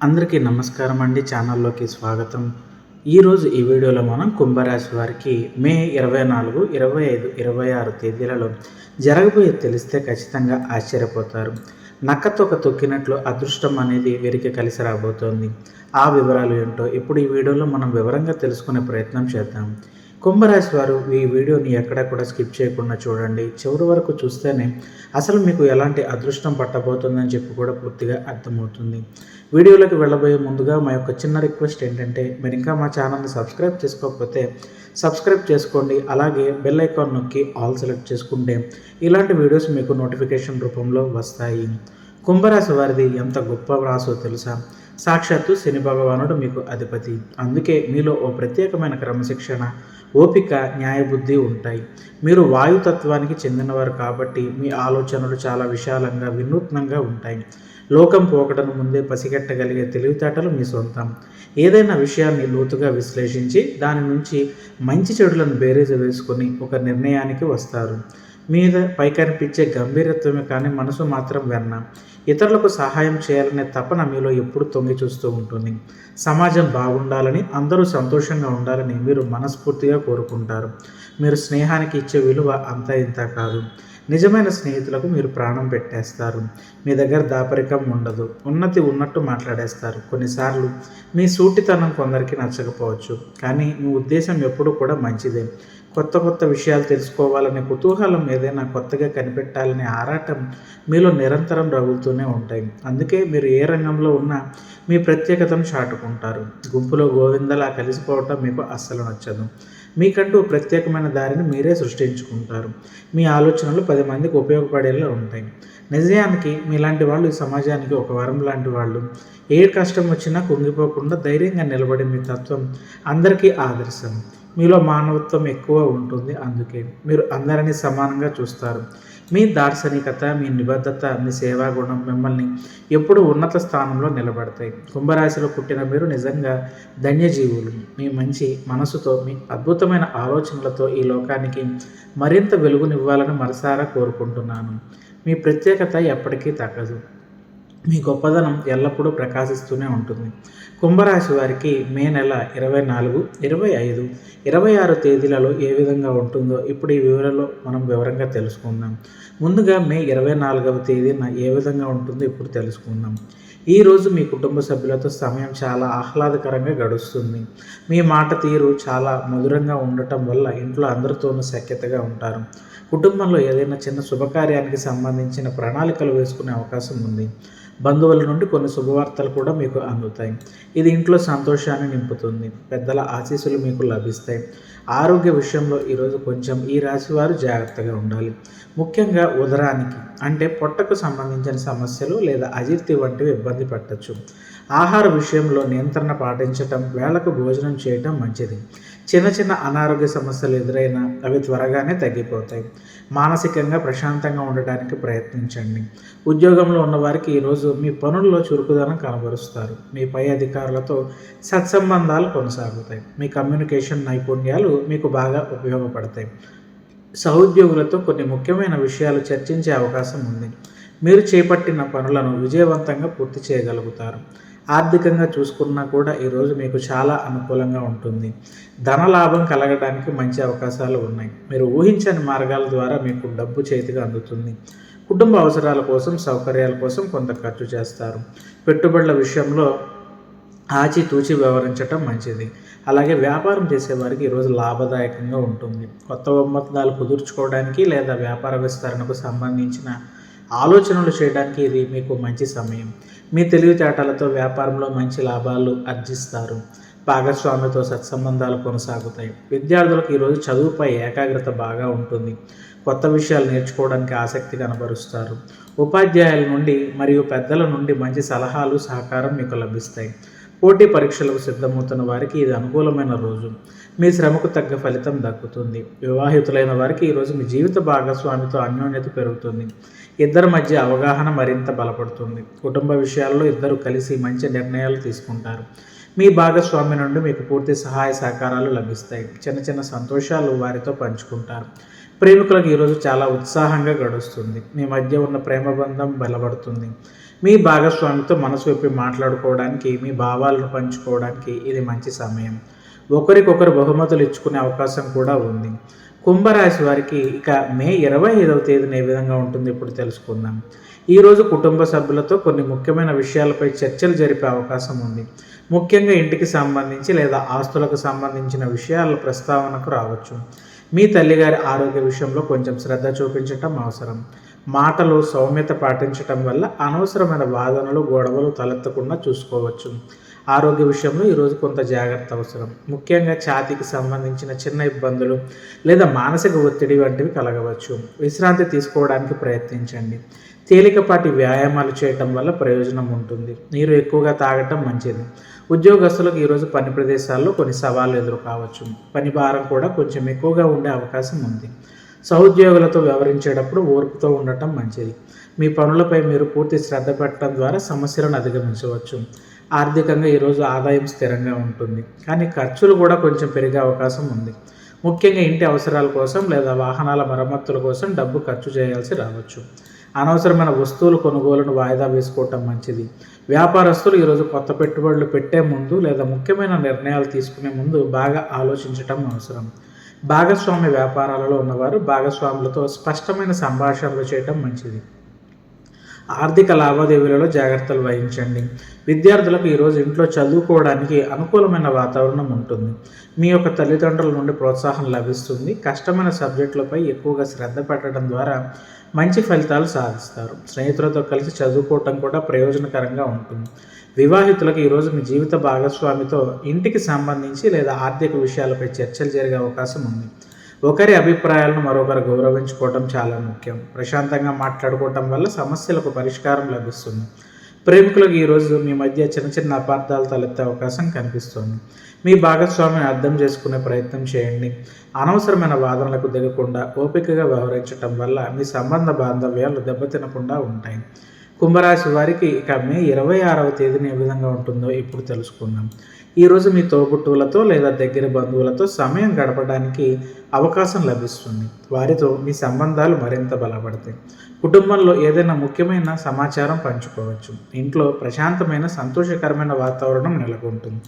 అందరికీ నమస్కారం అండి. ఛానల్లోకి స్వాగతం. ఈరోజు ఈ వీడియోలో మనం కుంభరాశి వారికి మే ఇరవై నాలుగు ఇరవై ఐదు ఇరవై ఆరు తేదీలలో జరగబోయే తెలిస్తే ఖచ్చితంగా ఆశ్చర్యపోతారు. నక్కతొక తొక్కినట్లు అదృష్టం అనేది వీరికి కలిసి రాబోతోంది. ఆ వివరాలు ఏంటో ఇప్పుడు ఈ వీడియోలో మనం వివరంగా తెలుసుకునే ప్రయత్నం చేద్దాం. కుంభరాశి వారు ఈ వీడియోని ఎక్కడ కూడా స్కిప్ చేయకుండా చూడండి. చివరి వరకు చూస్తేనే అసలు మీకు ఎలాంటి అదృష్టం పట్టబోతుందని చెప్పి కూడా పూర్తిగా అర్థమవుతుంది. వీడియోలోకి వెళ్ళబోయే ముందుగా మా యొక్క చిన్న రిక్వెస్ట్ ఏంటంటే మీరు ఇంకా మా ఛానల్ని సబ్స్క్రైబ్ చేసుకోకపోతే సబ్స్క్రైబ్ చేసుకోండి. అలాగే బెల్ ఐకాన్ నొక్కి ఆల్ సెలెక్ట్ చేసుకుంటే ఇలాంటి వీడియోస్ మీకు నోటిఫికేషన్ రూపంలో వస్తాయి. కుంభరాశి వారిది ఎంత గొప్ప రాసో తెలుసా? సాక్షాత్తు శని భగవానుడు మీకు అధిపతి. అందుకే మీలో ఓ ప్రత్యేకమైన క్రమశిక్షణ ఓపిక న్యాయబుద్ధి ఉంటాయి. మీరు వాయుతత్వానికి చెందినవారు కాబట్టి మీ ఆలోచనలు చాలా విశాలంగా వినూత్నంగా ఉంటాయి. లోకం పోకడను ముందే పసిగట్టగలిగే తెలివితేటలు మీ సొంతం. ఏదైనా విషయాన్ని లోతుగా విశ్లేషించి దాని నుంచి మంచి చెడులను బేరీజు వేసుకొని ఒక నిర్ణయానికి వస్తారు. మీద పై కనిపించే గంభీరత్వమే కానీ మనసు మాత్రం వెన్న. ఇతరులకు సహాయం చేయాలనే తపన మీలో ఎప్పుడు తొంగి చూస్తూ ఉంటుంది. సమాజం బాగుండాలని అందరూ సంతోషంగా ఉండాలని మీరు మనస్ఫూర్తిగా కోరుకుంటారు. మీరు స్నేహానికి ఇచ్చే విలువ అంతా ఇంత కాదు. నిజమైన స్నేహితులకు మీరు ప్రాణం పెట్టేస్తారు. మీ దగ్గర దాపరికం ఉండదు. ఉన్నతి ఉన్నట్టు మాట్లాడేస్తారు. కొన్నిసార్లు మీ సూటితనం కొందరికి నచ్చకపోవచ్చు. కానీ మీ ఉద్దేశం ఎప్పుడు కూడా మంచిదే. కొత్త కొత్త విషయాలు తెలుసుకోవాలనే కుతూహలం ఏదైనా కొత్తగా కనిపెట్టాలనే ఆరాటం మీలో నిరంతరం రగులుతూనే ఉంటాయి. అందుకే మీరు ఏ రంగంలో ఉన్నా మీ ప్రత్యేకతను చాటుకుంటారు. గుంపులో గోవిందలా కలిసిపోవటం మీకు అస్సలు నచ్చదు. మీకంటూ ప్రత్యేకమైన దారిని మీరే సృష్టించుకుంటారు. మీ ఆలోచనలు పది మందికి ఉపయోగపడేలా ఉంటాయి. నిజానికి మీలాంటి వాళ్ళు ఈ సమాజానికి ఒక వరం లాంటి వాళ్ళు. ఏ కష్టం వచ్చినా కుంగిపోకుండా ధైర్యంగా నిలబడే మీ తత్వం అందరికీ ఆదర్శం. మీలో మానవత్వం ఎక్కువ ఉంటుంది అందుకే మీరు అందరినీ సమానంగా చూస్తారు. మీ దార్శనికత మీ నిబద్ధత మీ సేవా గుణం మిమ్మల్ని ఎప్పుడు ఉన్నత స్థానంలో నిలబడతాయి. కుంభరాశిలో పుట్టిన మీరు నిజంగా ధన్యజీవులు. మీ మంచి మనసుతో మీ అద్భుతమైన ఆలోచనలతో ఈ లోకానికి మరింత వెలుగునివ్వాలని మనసారా కోరుకుంటున్నాను. మీ ప్రత్యేకత ఎప్పటికీ తగ్గదు. మీ గొప్పదనం ఎల్లప్పుడూ ప్రకాశిస్తూనే ఉంటుంది. కుంభరాశి వారికి మే నెల ఇరవై నాలుగు ఇరవై ఐదు ఇరవై ఆరు తేదీలలో ఏ విధంగా ఉంటుందో ఇప్పుడు ఈ వివరాలు మనం వివరంగా తెలుసుకుందాం. ముందుగా మే ఇరవై నాలుగవ తేదీన ఏ విధంగా ఉంటుందో ఇప్పుడు తెలుసుకుందాం. ఈరోజు మీ కుటుంబ సభ్యులతో సమయం చాలా ఆహ్లాదకరంగా గడుస్తుంది. మీ మాట తీరు చాలా మధురంగా ఉండటం వల్ల ఇంట్లో అందరితోనూ సఖ్యతగా ఉంటారు. కుటుంబంలో ఏదైనా చిన్న శుభకార్యానికి సంబంధించిన ప్రణాళికలు వేసుకునే అవకాశం ఉంది. బంధువుల నుండి కొన్ని శుభవార్తలు కూడా మీకు అందుతాయి. ఇది ఇంట్లో సంతోషాన్ని నింపుతుంది. పెద్దల ఆశీస్సులు మీకు లభిస్తాయి. ఆరోగ్య విషయంలో ఈరోజు కొంచెం ఈ రాశి వారు జాగ్రత్తగా ఉండాలి. ముఖ్యంగా ఉదరానికి అంటే పొట్టకు సంబంధించిన సమస్యలు లేదా అజీర్తి వంటివి ఇబ్బంది పెట్టచ్చు. ఆహార విషయంలో నియంత్రణ పాటించటం వేళకు భోజనం చేయటం మంచిది. చిన్న చిన్న అనారోగ్య సమస్యలు ఎదురైనా అవి త్వరగానే తగ్గిపోతాయి. మానసికంగా ప్రశాంతంగా ఉండటానికి ప్రయత్నించండి. ఉద్యోగంలో ఉన్నవారికి ఈరోజు మీ పనుల్లో చురుకుదనం కనబరుస్తారు. మీ పై అధికారులతో సత్సంబంధాలు కొనసాగుతాయి. మీ కమ్యూనికేషన్ నైపుణ్యాలు మీకు బాగా ఉపయోగపడతాయి. సహోద్యోగులతో కొన్ని ముఖ్యమైన విషయాలు చర్చించే అవకాశం ఉంది. మీరు చేపట్టిన పనులను విజయవంతంగా పూర్తి చేయగలుగుతారు. ఆర్థికంగా చూసుకున్నా కూడా ఈరోజు మీకు చాలా అనుకూలంగా ఉంటుంది. ధన లాభం కలగడానికి మంచి అవకాశాలు ఉన్నాయి. మీరు ఊహించని మార్గాల ద్వారా మీకు డబ్బు చేతిగా అందుతుంది. కుటుంబ అవసరాల కోసం సౌకర్యాల కోసం కొంత ఖర్చు చేస్తారు. పెట్టుబడుల విషయంలో ఆచితూచి వ్యవహరించటం మంచిది. అలాగే వ్యాపారం చేసేవారికి ఈరోజు లాభదాయకంగా ఉంటుంది. కొత్త ఒప్పందాలు కుదుర్చుకోవడానికి లేదా వ్యాపార విస్తరణకు సంబంధించిన ఆలోచనలు చేయడానికి ఇది మీకు మంచి సమయం. మీ తెలివితేటలతో వ్యాపారంలో మంచి లాభాలు ఆర్జిస్తారు. భాగస్వామితో సత్సంబంధాలు కొనసాగుతాయి. విద్యార్థులకు ఈరోజు చదువుపై ఏకాగ్రత బాగా ఉంటుంది. కొత్త విషయాలు నేర్చుకోవడానికి ఆసక్తి కనబరుస్తారు. ఉపాధ్యాయుల నుండి మరియు పెద్దల నుండి మంచి సలహాలు సహకారం మీకు లభిస్తాయి. పోటీ పరీక్షలకు సిద్ధమవుతున్న వారికి ఇది అనుకూలమైన రోజు. మీ శ్రమకు తగ్గ ఫలితం దక్కుతుంది. వివాహితులైన వారికి ఈరోజు మీ జీవిత భాగస్వామితో అన్యోన్యత పెరుగుతుంది. ఇద్దరి మధ్య అవగాహన మరింత బలపడుతుంది. కుటుంబ విషయాల్లో ఇద్దరు కలిసి మంచి నిర్ణయాలు తీసుకుంటారు. మీ భాగస్వామి నుండి మీకు పూర్తి సహాయ సహకారాలు లభిస్తాయి. చిన్న చిన్న సంతోషాలు వారితో పంచుకుంటారు. ప్రేమికులకు ఈరోజు చాలా ఉత్సాహంగా గడుస్తుంది. మీ మధ్య ఉన్న ప్రేమ బంధం బలపడుతుంది. మీ భాగస్వామితో మనసు విప్పి మాట్లాడుకోవడానికి మీ భావాలను పంచుకోవడానికి ఇది మంచి సమయం. ఒకరికొకరు బహుమతులు ఇచ్చుకునే అవకాశం కూడా ఉంది. కుంభరాశి వారికి ఇక మే ఇరవై ఐదవ తేదీన ఏ విధంగా ఉంటుంది ఇప్పుడు తెలుసుకుందాం. ఈరోజు కుటుంబ సభ్యులతో కొన్ని ముఖ్యమైన విషయాలపై చర్చలు జరిపే అవకాశం ఉంది. ముఖ్యంగా ఇంటికి సంబంధించి లేదా ఆస్తులకు సంబంధించిన విషయాల ప్రస్తావనకు రావచ్చు. మీ తల్లిగారి ఆరోగ్య విషయంలో కొంచెం శ్రద్ధ చూపించటం అవసరం. మాటలు సౌమ్యత పాటించటం వల్ల అనవసరమైన వాదనలు గొడవలు తలెత్తకుండా చూసుకోవచ్చు. ఆరోగ్య విషయంలో ఈరోజు కొంత జాగ్రత్త అవసరం. ముఖ్యంగా ఛాతీకి సంబంధించిన చిన్న ఇబ్బందులు లేదా మానసిక ఒత్తిడి వంటివి కలగవచ్చు. విశ్రాంతి తీసుకోవడానికి ప్రయత్నించండి. తేలికపాటి వ్యాయామాలు చేయటం వల్ల ప్రయోజనం ఉంటుంది. నీరు ఎక్కువగా తాగటం మంచిది. ఉద్యోగస్తులకు ఈరోజు పని ప్రదేశాల్లో కొన్ని సవాళ్ళు ఎదురు కావచ్చు పని భారం కూడా కొంచెం ఎక్కువగా ఉండే అవకాశం ఉంది. సహోద్యోగులతో వ్యవహరించేటప్పుడు ఓర్పుతో ఉండటం మంచిది. మీ పనులపై మీరు పూర్తి శ్రద్ధ పెట్టడం ద్వారా సమస్యలను అధిగమించవచ్చు. ఆర్థికంగా ఈరోజు ఆదాయం స్థిరంగా ఉంటుంది. కానీ ఖర్చులు కూడా కొంచెం పెరిగే అవకాశం ఉంది. ముఖ్యంగా ఇంటి అవసరాల కోసం లేదా వాహనాల మరమ్మతుల కోసం డబ్బు ఖర్చు చేయాల్సి రావచ్చు. అనవసరమైన వస్తువులు కొనుగోలును వాయిదా వేసుకోవటం మంచిది. వ్యాపారస్తులు ఈరోజు కొత్త పెట్టుబడులు పెట్టే ముందు లేదా ముఖ్యమైన నిర్ణయాలు తీసుకునే ముందు బాగా ఆలోచించటం అవసరం. భాగస్వామ్య వ్యాపారాలలో ఉన్నవారు భాగస్వాములతో స్పష్టమైన సంభాషణలు చేయటం మంచిది. ఆర్థిక లావాదేవీలలో జాగ్రత్తలు వహించండి. విద్యార్థులకు ఈరోజు ఇంట్లో చదువుకోవడానికి అనుకూలమైన వాతావరణం ఉంటుంది. మీ యొక్క తల్లిదండ్రుల నుండి ప్రోత్సాహం లభిస్తుంది. కష్టమైన సబ్జెక్టులపై ఎక్కువగా శ్రద్ధ పెట్టడం ద్వారా మంచి ఫలితాలు సాధిస్తారు. స్నేహితులతో కలిసి చదువుకోవటం కూడా ప్రయోజనకరంగా ఉంటుంది. వివాహితులకు ఈరోజు మీ జీవిత భాగస్వామితో ఇంటికి సంబంధించి లేదా ఆర్థిక విషయాలపై చర్చలు జరిగే అవకాశం ఉంది. ఒకరి అభిప్రాయాలను మరొకరు గౌరవించుకోవటం చాలా ముఖ్యం. ప్రశాంతంగా మాట్లాడుకోవటం వల్ల సమస్యలకు పరిష్కారం లభిస్తుంది. ప్రేమికులకు ఈరోజు మీ మధ్య చిన్న చిన్న అపార్థాలు తలెత్తే అవకాశం కనిపిస్తుంది. మీ భాగస్వామిని అర్థం చేసుకునే ప్రయత్నం చేయండి. అనవసరమైన వాదనలకు దిగకుండా ఓపికగా వ్యవహరించటం వల్ల మీ సంబంధ బాంధవ్యాలు దెబ్బతినకుండా ఉంటాయి. కుంభరాశి వారికి ఇక మే ఇరవై ఆరవ తేదీన ఏ విధంగా ఉంటుందో ఇప్పుడు తెలుసుకుందాం. ఈరోజు మీ తోబుట్టువులతో లేదా దగ్గర బంధువులతో సమయం గడపడానికి అవకాశం లభిస్తుంది. వారితో మీ సంబంధాలు మరింత బలపడతాయి. కుటుంబంలో ఏదైనా ముఖ్యమైన సమాచారం పంచుకోవచ్చు. ఇంట్లో ప్రశాంతమైన సంతోషకరమైన వాతావరణం నెలకొంటుంది.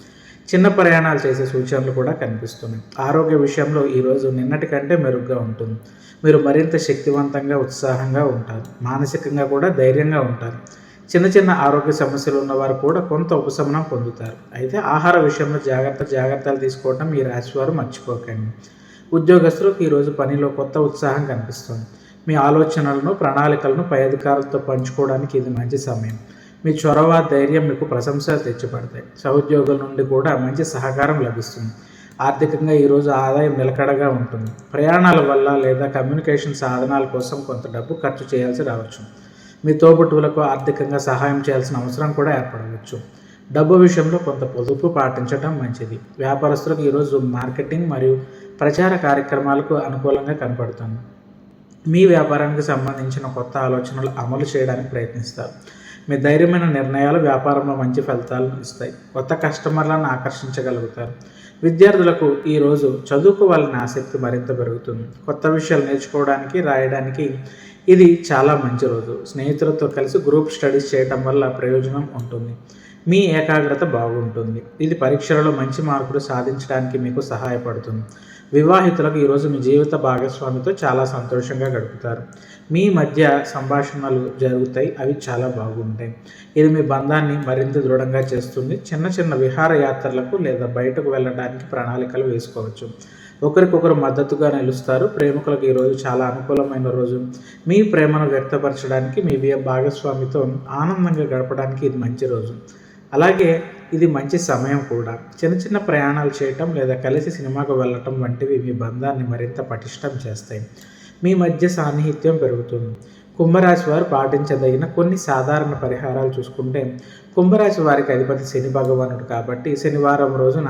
చిన్న ప్రయాణాలు చేసే సూచనలు కూడా కనిపిస్తున్నాయి. ఆరోగ్య విషయంలో ఈరోజు నిన్నటి కంటే మెరుగ్గా ఉంటుంది. మీరు మరింత శక్తివంతంగా ఉత్సాహంగా ఉంటారు. మానసికంగా కూడా ధైర్యంగా ఉంటారు. చిన్న చిన్న ఆరోగ్య సమస్యలు ఉన్నవారు కూడా కొంత ఉపశమనం పొందుతారు. అయితే ఆహార విషయంలో జాగ్రత్త జాగ్రత్తలు తీసుకోవడం ఈ రాశివారు మర్చిపోకండి. ఉద్యోగస్తులకు ఈరోజు పనిలో కొత్త ఉత్సాహం కనిపిస్తుంది. మీ ఆలోచనలను ప్రణాళికలను పై అధికారులతో పంచుకోవడానికి ఇది మంచి సమయం. మీ చొరవ ధైర్యం మీకు ప్రశంస తెచ్చిపడతాయి. సహోద్యోగుల నుండి కూడా మంచి సహకారం లభిస్తుంది. ఆర్థికంగా ఈరోజు ఆదాయం నిలకడగా ఉంటుంది. ప్రయాణాల వల్ల లేదా కమ్యూనికేషన్ సాధనాల కోసం కొంత డబ్బు ఖర్చు చేయాల్సి రావచ్చు. మీ తోబుట్టువులకు ఆర్థికంగా సహాయం చేయాల్సిన అవసరం కూడా ఏర్పడవచ్చు. డబ్బు విషయంలో కొంత పొదుపు పాటించడం మంచిది. వ్యాపారస్తులకు ఈరోజు మార్కెటింగ్ మరియు ప్రచార కార్యక్రమాలకు అనుకూలంగా కనపడుతుంది. మీ వ్యాపారానికి సంబంధించిన కొత్త ఆలోచనలు అమలు చేయడానికి ప్రయత్నిస్తారు. మీ ధైర్యమైన నిర్ణయాలు వ్యాపారంలో మంచి ఫలితాలను ఇస్తాయి. కొత్త కస్టమర్లను ఆకర్షించగలుగుతారు. విద్యార్థులకు ఈరోజు చదువుకోవాలనే ఆసక్తి మరింత పెరుగుతుంది. కొత్త విషయాలు నేర్చుకోవడానికి రాయడానికి ఇది చాలా మంచి రోజు. స్నేహితులతో కలిసి గ్రూప్ స్టడీస్ చేయటం వల్ల ప్రయోజనం ఉంటుంది. మీ ఏకాగ్రత బాగుంటుంది. ఇది పరీక్షలలో మంచి మార్కులు సాధించడానికి మీకు సహాయపడుతుంది. వివాహితులకు ఈరోజు మీ జీవిత భాగస్వామితో చాలా సంతోషంగా గడుపుతారు. మీ మధ్య సంభాషణలు జరుగుతాయి అవి చాలా బాగుంటాయి. ఇది మీ బంధాన్ని మరింత దృఢంగా చేస్తుంది. చిన్న చిన్న విహారయాత్రలకు లేదా బయటకు వెళ్ళడానికి ప్రణాళికలు వేసుకోవచ్చు. ఒకరికొకరు మద్దతుగా నిలుస్తారు. ప్రేమికులకు ఈరోజు చాలా అనుకూలమైన రోజు. మీ ప్రేమను వ్యక్తపరచడానికి మీ భాగస్వామితో ఆనందంగా గడపడానికి ఇది మంచి రోజు. అలాగే ఇది మంచి సమయం కూడా. చిన్న చిన్న ప్రయాణాలు చేయటం లేదా కలిసి సినిమాకు వెళ్ళటం వంటివి మీ బంధాన్ని మరింత పటిష్టం చేస్తాయి. మీ మధ్య సాన్నిహిత్యం పెరుగుతుంది. కుంభరాశి వారు పాటించదగిన కొన్ని సాధారణ పరిహారాలు చూసుకుంటే కుంభరాశి వారికి అధిపతి శని భగవానుడు కాబట్టి శనివారం రోజున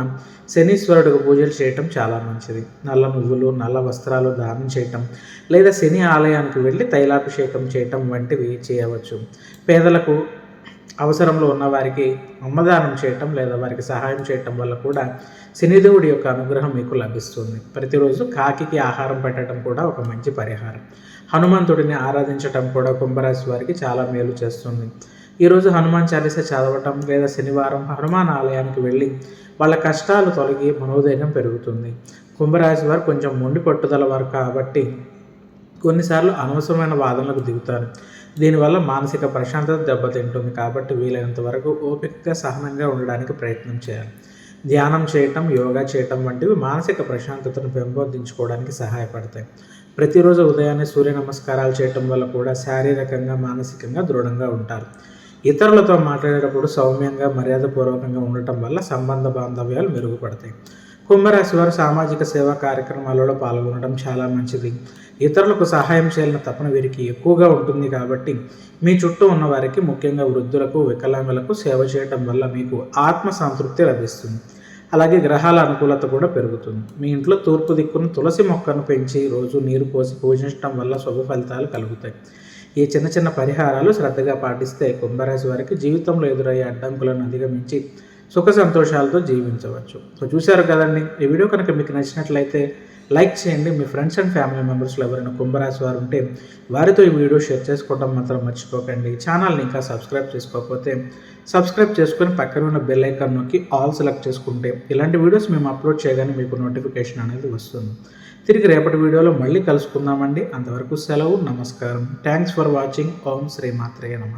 శనీశ్వరుడికి పూజలు చేయటం చాలా మంచిది. నల్ల నువ్వులు నల్ల వస్త్రాలు దానం చేయటం లేదా శని ఆలయానికి వెళ్ళి తైలాభిషేకం చేయటం వంటివి చేయవచ్చు. పేదలకు అవసరంలో ఉన్న వారికి అమ్మదానం చేయటం లేదా వారికి సహాయం చేయటం వల్ల కూడా శనిదేవుడి యొక్క అనుగ్రహం మీకు లభిస్తుంది. ప్రతిరోజు కాకికి ఆహారం పెట్టడం కూడా ఒక మంచి పరిహారం. హనుమంతుడిని ఆరాధించటం కూడా కుంభరాశి వారికి చాలా మేలు చేస్తుంది. ఈరోజు హనుమాన్ చాలీస చదవటం లేదా శనివారం హనుమాన్ ఆలయానికి వెళ్ళి వాళ్ళ కష్టాలు తొలగి మనోధైర్యం పెరుగుతుంది. కుంభరాశి వారు కొంచెం మొండి పట్టుదల వారు కాబట్టి కొన్నిసార్లు అనవసరమైన వాదనలకు దిగుతారు. దీనివల్ల మానసిక ప్రశాంతత దెబ్బతింటుంది కాబట్టి వీలైనంత వరకు ఓపికగా సహనంగా ఉండడానికి ప్రయత్నం చేయాలి. ధ్యానం చేయటం యోగా చేయటం వంటివి మానసిక ప్రశాంతతను పెంపొందించుకోవడానికి సహాయపడతాయి. ప్రతిరోజు ఉదయాన్నే సూర్య నమస్కారాలు చేయటం వల్ల కూడా శారీరకంగా మానసికంగా దృఢంగా ఉంటారు. ఇతరులతో మాట్లాడేటప్పుడు సౌమ్యంగా మర్యాదపూర్వకంగా ఉండటం వల్ల సంబంధ బాంధవ్యాలు మెరుగుపడతాయి. కుంభరాశి వారు సామాజిక సేవా కార్యక్రమాలలో పాల్గొనడం చాలా మంచిది. ఇతరులకు సహాయం చేయాలన్న తపన వీరికి ఎక్కువగా ఉంటుంది కాబట్టి మీ చుట్టూ ఉన్న వారికి ముఖ్యంగా వృద్ధులకు వికలాంగులకు సేవ చేయటం వల్ల మీకు ఆత్మ సంతృప్తి లభిస్తుంది. అలాగే గ్రహాల అనుకూలత కూడా పెరుగుతుంది. మీ ఇంట్లో తూర్పు దిక్కును తులసి మొక్కను పెంచి రోజు నీరు పోసి పూజించడం వల్ల శుభ ఫలితాలు కలుగుతాయి. ఈ చిన్న చిన్న పరిహారాలు శ్రద్ధగా పాటిస్తే కుంభరాశి వారికి జీవితంలో ఎదురయ్యే అడ్డంకులను అధిగమించి సుఖ సంతోషాలతో జీవించవచ్చు. సో చూశారు కదండి? ఈ వీడియో కనుక మీకు నచ్చినట్లయితే లైక్ చేయండి. మీ ఫ్రెండ్స్ అండ్ ఫ్యామిలీ మెంబర్స్లో ఎవరైనా కుంభరాశి వారు ఉంటే వారితో ఈ వీడియో షేర్ చేసుకోవడం మాత్రం మర్చిపోకండి. ఛానల్ని ఇంకా సబ్స్క్రైబ్ చేసుకోకపోతే సబ్స్క్రైబ్ చేసుకొని పక్కన ఉన్న బెల్ ఐకాన్ నొక్కి ఆల్ సెలెక్ట్ చేసుకుంటే ఇలాంటి వీడియోస్ మేము అప్లోడ్ చేయగానే మీకు నోటిఫికేషన్ అనేది వస్తుంది. తిరిగి రేపటి వీడియోలో మళ్ళీ కలుసుకుందామండి. అంతవరకు సెలవు నమస్కారం. థ్యాంక్స్ ఫర్ వాచింగ్ ఓం శ్రీమాత్రేయ నమ.